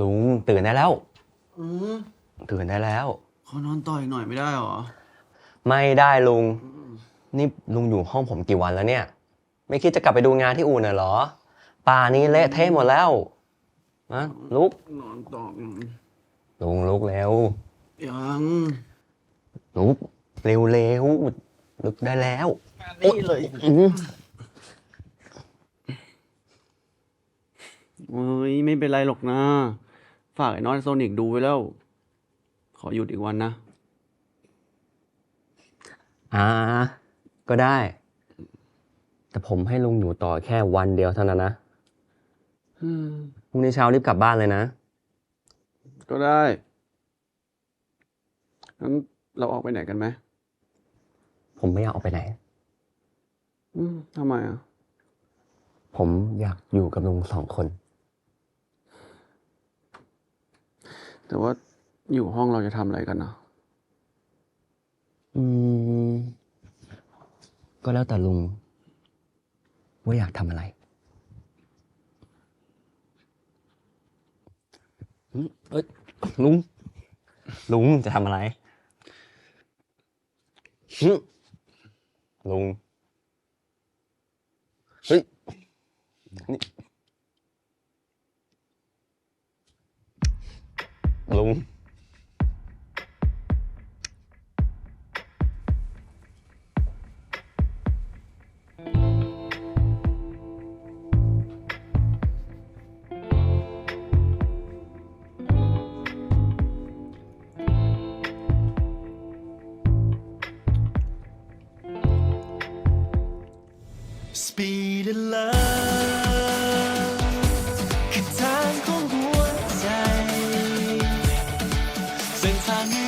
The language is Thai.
ลุงตื่นได้แล้ว อืมตื่นได้แล้ว ขอนอนต่ออีกหน่อยไม่ได้หรอ ไม่ได้ลุง นี่ลุงอยู่ห้องผมกี่วันแล้วเนี่ย ไม่คิดจะกลับไปดูงานที่อู่น่ะเหรอ ป่านี้เละเทะหมดแล้วนะลุก นอนต่ออืมลุงลุกเร็วยังลุกเร็วเร็วลุกได้แล้วนี่เลย อื้อ เฮ้ย ไม่เป็นไรหรอกนะ ฝากไอ้น้อยโซนิกดูไว้แล้ว ขอหยุดอีกวันนะ อ่า ก็ได้ แต่ผมให้ลุงอยู่ต่อแค่วันเดียวเท่านั้นนะอืมพรุ่งนี้เช้ารีบกลับบ้านเลยนะ ก็ได้งั้นเราออกไปไหนกันไหม ผมไม่อยากออกไปไหน อืมทำไมอะ ผมอยากอยู่กับลุงสองคน แต่ว่าอยู่ห้องเราจะทำอะไรกันนะอืม ก็แล้วแต่ลุง ว่าอยากทำอะไรอืมเอ้ยลุง ลุงจะทำอะไรอืมลุง เฮ้ยนี่ ลุง Speed in love คือท